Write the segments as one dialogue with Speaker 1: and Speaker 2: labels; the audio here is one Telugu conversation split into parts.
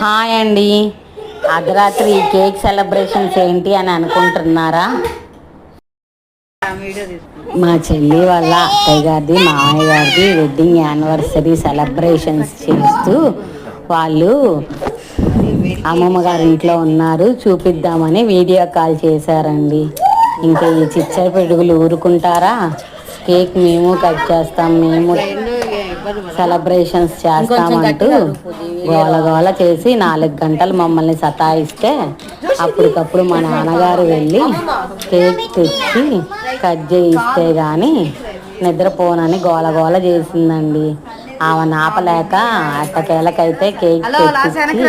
Speaker 1: హాయ్ అండి. అర్ధరాత్రి కేక్ సెలబ్రేషన్స్ ఏంటి అని అనుకుంటున్నారా? మా చెల్లి వాళ్ళ అత్తయ్య గారిది మామయ్య గారిది వెడ్డింగ్ యానివర్సరీ సెలబ్రేషన్స్ చేస్తూ వాళ్ళు అమ్మమ్మ గారి ఇంట్లో ఉన్నారు. చూపిద్దామని వీడియో కాల్ చేశారండి. ఇంకా ఈ చిచ్చర పిడుగులు ఊరుకుంటారా? కేక్ మేము కట్ చేస్తాం మేము సెలబ్రేషన్స్ చేస్తామంటూ గోల గోల చేసి నాలుగు గంటలు మమ్మల్ని సతాయిస్తే అప్పటికప్పుడు మా నాన్నగారు వెళ్ళి కేక్ తెచ్చి కట్ చేయిస్తే కానీ నిద్రపోనని గోల గోల చేసిందండి. ఆమె నాపలేక అట్టకేలకైతే కేక్ తెచ్చి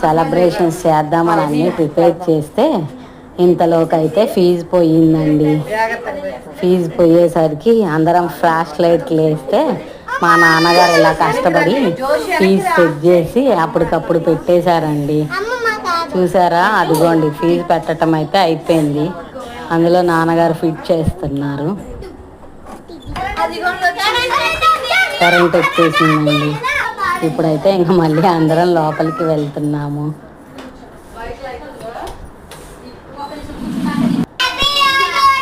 Speaker 1: సెలబ్రేషన్స్ చేద్దామని అన్నీ ప్రిపేర్ చేస్తే ఇంతలోకైతే ఫీజు పోయిందండి. ఫీజు పోయేసరికి అందరం ఫ్లాష్ లైట్లు వేస్తే మా నాన్నగారు ఇలా కష్టపడి ఫీజు సెట్ చేసి అప్పటికప్పుడు పెట్టేశారండి. చూసారా? అదిగోండి ఫీజు పెట్టడం అయితే అయిపోయింది. అందులో నాన్నగారు ఫిట్ చేస్తున్నారు. కరెంట్ వచ్చేసిందండి ఇప్పుడైతే ఇంకా మళ్ళీ అందరం లోపలికి వెళ్తున్నాము.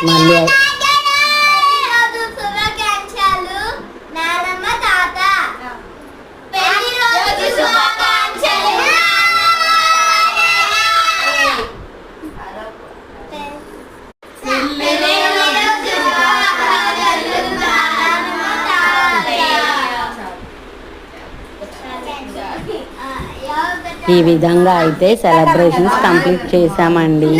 Speaker 1: మళ్ళీ ఈ విధంగా అయితే సెలబ్రేషన్స్ కంప్లీట్ చేశామండి.